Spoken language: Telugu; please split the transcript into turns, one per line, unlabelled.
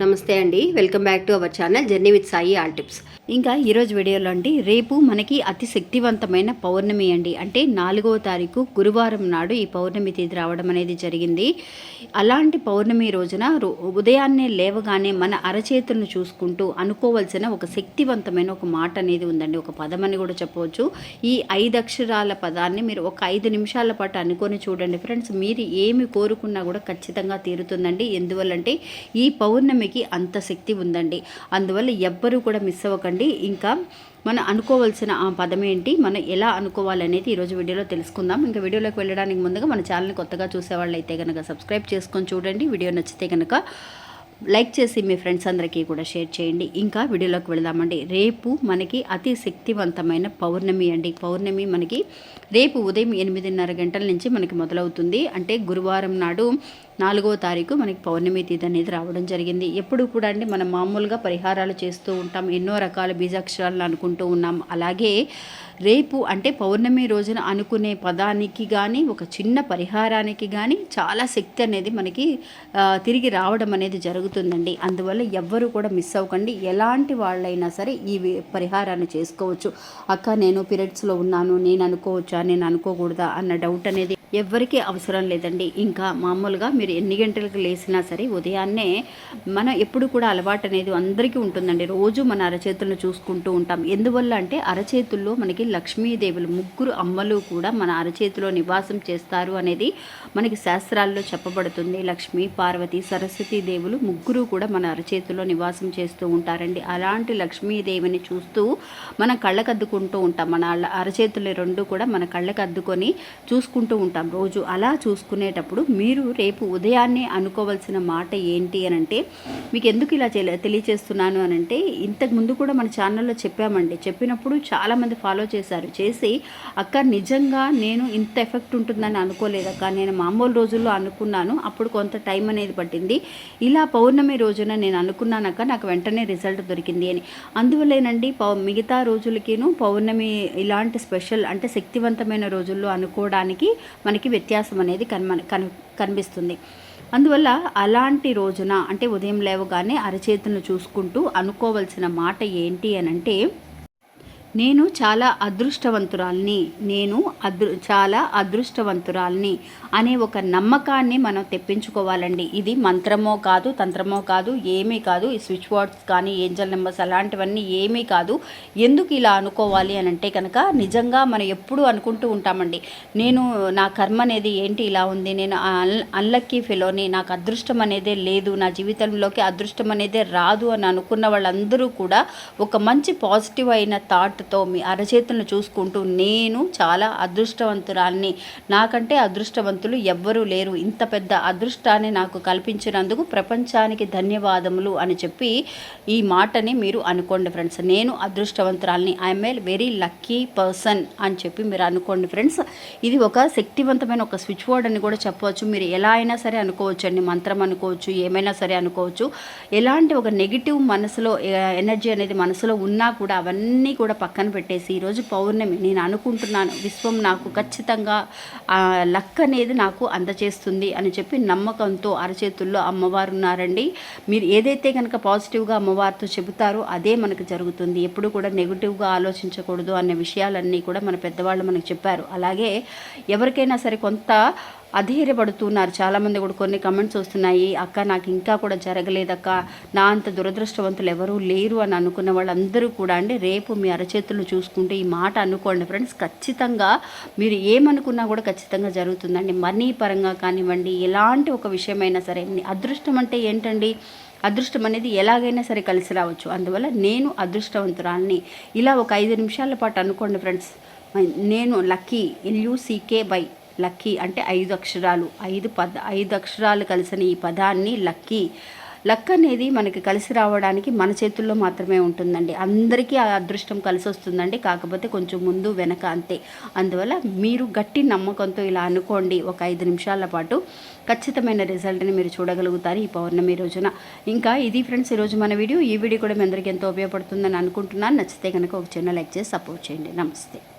నమస్తే అండి. Welcome back to our channel journey with Sai all tips. ఇంకా ఈరోజు వీడియోలో అండి రేపు మనకి అతి శక్తివంతమైన పౌర్ణమి అండి. అంటే నాలుగవ తారీఖు గురువారం నాడు ఈ పౌర్ణమి తేదీ రావడం అనేది జరిగింది. అలాంటి పౌర్ణమి రోజున ఉదయాన్నే లేవగానే మన అరచేతులను చూసుకుంటూ అనుకోవలసిన ఒక శక్తివంతమైన ఒక మాట అనేది ఉందండి. ఒక పదం అని కూడా చెప్పవచ్చు. ఈ ఐదు అక్షరాల పదాన్ని మీరు ఒక ఐదు నిమిషాల పాటు అనుకొని చూడండి. ఫ్రెండ్స్ మీరు ఏమి కోరుకున్నా కూడా ఖచ్చితంగా తీరుతుందండి. ఎందువల్లంటే ఈ పౌర్ణమి పౌర్ణమికి అంత శక్తి ఉందండి. అందువల్ల ఎవ్వరూ కూడా మిస్ అవ్వకండి. ఇంకా మనం అనుకోవాల్సిన ఆ పదం ఏంటి? మనం ఎలా అనుకోవాలనేది ఈరోజు వీడియోలో తెలుసుకుందాం. ఇంకా వీడియోలోకి వెళ్ళడానికి ముందుగా మన ఛానల్ని కొత్తగా చూసేవాళ్ళు అయితే కనుక సబ్స్క్రైబ్ చేసుకొని చూడండి. వీడియో నచ్చితే కనుక లైక్ చేసి మీ ఫ్రెండ్స్ అందరికీ కూడా షేర్ చేయండి. ఇంకా వీడియోలోకి వెళదామండి. రేపు మనకి అతి శక్తివంతమైన పౌర్ణమి అండి. పౌర్ణమి మనకి రేపు ఉదయం ఎనిమిదిన్నర గంటల నుంచి మనకి మొదలవుతుంది. అంటే గురువారం నాడు నాలుగో తారీఖు మనకి పౌర్ణమి తిథి అనేది రావడం జరిగింది. ఎప్పుడు కూడా అండి మనం మామూలుగా పరిహారాలు చేస్తూ ఉంటాం. ఎన్నో రకాల బీజాక్షరాలను అనుకుంటూ ఉన్నాం. అలాగే రేపు అంటే పౌర్ణమి రోజున అనుకునే పదానికి కానీ ఒక చిన్న పరిహారానికి కానీ చాలా శక్తి అనేది మనకి తిరిగి రావడం అనేది జరుగుతుంది. జరుగుతుందండి. అందువల్ల ఎవ్వరూ కూడా మిస్ అవ్వకండి. ఎలాంటి వాళ్ళైనా సరే ఈ పరిహారాన్ని చేసుకోవచ్చు. అక్క నేను పీరియడ్స్లో ఉన్నాను. నేను అనుకోవచ్చా? నేను అనుకోకూడదా? అన్న డౌట్ అనేది ఎవ్వరికీ అవసరం లేదండి. ఇంకా మామూలుగా మీరు ఎన్ని గంటలకు లేసినా సరే ఉదయాన్నే మన ఎప్పుడు కూడా అలవాటు అనేది అందరికీ ఉంటుందండి. రోజు మన అరచేతులను చూసుకుంటూ ఉంటాం. ఎందువల్ల అంటే అరచేతుల్లో మనకి లక్ష్మీదేవులు ముగ్గురు అమ్మలు కూడా మన అరచేతిలో నివాసం చేస్తారు అనేది మనకి శాస్త్రాల్లో చెప్పబడుతుంది. లక్ష్మీ పార్వతి సరస్వతి దేవులు ముగ్గురు కూడా మన అరచేతిలో నివాసం చేస్తూ ఉంటారండి. అలాంటి లక్ష్మీదేవిని చూస్తూ మనం కళ్ళకద్దుకుంటూ ఉంటాం. మన అరచేతులు రెండు కూడా మన కళ్ళకు అద్దుకొని చూసుకుంటూ ఉంటాం. రోజు అలా చూసుకునేటప్పుడు మీరు రేపు ఉదయాన్నే అనుకోవాల్సిన మాట ఏంటి అని అంటే మీకు ఎందుకు ఇలా తెలియచేస్తున్నాను అని అంటే ఇంతకు ముందు కూడా మన ఛానల్లో చెప్పామండి. చెప్పినప్పుడు చాలామంది ఫాలో చేశారు. చేసి అక్క నిజంగా నేను ఇంత ఎఫెక్ట్ ఉంటుందని అనుకోలేదక్క నేను మామూలు రోజుల్లో అనుకున్నాను. అప్పుడు కొంత టైం అనేది పట్టింది. ఇలా పౌర్ణమి రోజున నేను అనుకున్నానక్క నాకు వెంటనే రిజల్ట్ దొరికింది అని. అందువల్లేనండి పౌ మిగతా రోజులకిను పౌర్ణమి ఇలాంటి స్పెషల్ అంటే శక్తివంతమైన రోజుల్లో అనుకోవడానికి మనకి వ్యత్యాసం అనేది కన్మ కన్ కనిపిస్తుంది. అందువల్ల అలాంటి రోజున అంటే ఉదయం లేవగానే అరచేతులను చూసుకుంటూ అనుకోవలసిన మాట ఏంటి అని అంటే నేను చాలా అదృష్టవంతురాల్ని నేను అదృ చాలా అదృష్టవంతురాల్ని అనే ఒక నమ్మకాన్ని మనం తెప్పించుకోవాలండి. ఇది మంత్రమో కాదు తంత్రమో కాదు ఏమీ కాదు. ఈ స్విచ్ బోర్డ్స్ కానీ ఏంజల్ నెంబర్స్ అలాంటివన్నీ ఏమీ కాదు. ఎందుకు ఇలా అనుకోవాలి అని అంటే కనుక నిజంగా మనం ఎప్పుడూ అనుకుంటూ ఉంటామండి. నేను నా కర్మ అనేది ఏంటి ఇలా ఉంది? నేను అన్లక్కీ ఫెలోని నాకు అదృష్టం అనేదే లేదు. నా జీవితంలోకి అదృష్టం అనేదే రాదు అని అనుకున్న వాళ్ళందరూ కూడా ఒక మంచి పాజిటివ్ అయిన థాట్ థాట్తో మీ అరచేతులను చూసుకుంటూ నేను చాలా అదృష్టవంతురాల్ని. నాకంటే అదృష్టవంతులు ఎవ్వరూ లేరు. ఇంత పెద్ద అదృష్టాన్ని నాకు కల్పించినందుకు ప్రపంచానికి ధన్యవాదములు అని చెప్పి ఈ మాటని మీరు అనుకోండి ఫ్రెండ్స్. నేను అదృష్టవంతురాల్ని. I'm a very lucky person అని చెప్పి మీరు అనుకోండి ఫ్రెండ్స్. ఇది ఒక శక్తివంతమైన ఒక స్విచ్ వర్డ్ అని కూడా చెప్పవచ్చు. మీరు ఎలా అయినా సరే అనుకోవచ్చు అండి మంత్రం అనుకోవచ్చు ఏమైనా సరే అనుకోవచ్చు. ఎలాంటి ఒక నెగిటివ్ మనసులో ఎనర్జీ అనేది మనసులో ఉన్నా కూడా అవన్నీ కూడా పక్క పక్కన పెట్టేసి ఈరోజు పౌర్ణమి నేను అనుకుంటున్నాను విశ్వం నాకు ఖచ్చితంగా ఆ లక్ అనేది నాకు అందచేస్తుంది అని చెప్పి నమ్మకంతో అరచేతుల్లో అమ్మవారు ఉన్నారండి మీరు ఏదైతే కనుక పాజిటివ్గా అమ్మవారితో చెబుతారో అదే మనకు జరుగుతుంది. ఎప్పుడు కూడా నెగిటివ్గా ఆలోచించకూడదు అనే విషయాలన్నీ కూడా మన పెద్దవాళ్ళు మనకు చెప్పారు. అలాగే ఎవరికైనా సరే కొంత అధైర్యపడుతున్నారు. చాలామంది కూడా కొన్ని కమెంట్స్ వస్తున్నాయి. అక్క నాకు ఇంకా కూడా జరగలేదక్క. నా అంత దురదృష్టవంతులు ఎవరూ లేరు అని అనుకున్న వాళ్ళందరూ కూడా అండి రేపు మీ అరచేతులు చూసుకుంటే ఈ మాట అనుకోండి ఫ్రెండ్స్. ఖచ్చితంగా మీరు ఏమనుకున్నా కూడా ఖచ్చితంగా జరుగుతుందండి. మనీ పరంగా కానివ్వండి ఎలాంటి ఒక విషయమైనా సరే. అదృష్టం అంటే ఏంటండి? అదృష్టం అనేది ఎలాగైనా సరే కలిసి రావచ్చు. అందువల్ల నేను అదృష్టవంతురాల్ని. ఇలా ఒక ఐదు నిమిషాల పాటు అనుకోండి ఫ్రెండ్స్. నేను లక్కీ ఎల్యూసీకే బై లక్కీ అంటే ఐదు అక్షరాలు ఐదు పద ఐదు అక్షరాలు కలిసిన ఈ పదాన్ని లక్కీ. లక్ అనేది మనకి కలిసి రావడానికి మన చేతుల్లో మాత్రమే ఉంటుందండి. అందరికీ ఆ అదృష్టం కలిసి వస్తుందండి. కాకపోతే కొంచెం ముందు వెనక అంతే. అందువల్ల మీరు గట్టి నమ్మకంతో ఇలా అనుకోండి. ఒక ఐదు నిమిషాల పాటు ఖచ్చితమైన రిజల్ట్ని మీరు చూడగలుగుతారు ఈ పౌర్ణమి రోజున. ఇంకా ఇది ఫ్రెండ్స్ ఈరోజు మన వీడియో. ఈ వీడియో కూడా మీ అందరికీ ఎంతో ఉపయోగపడుతుందని అనుకుంటున్నాను. నచ్చితే కనుక ఒక చిన్న లైక్ చేసి సపోర్ట్ చేయండి. నమస్తే.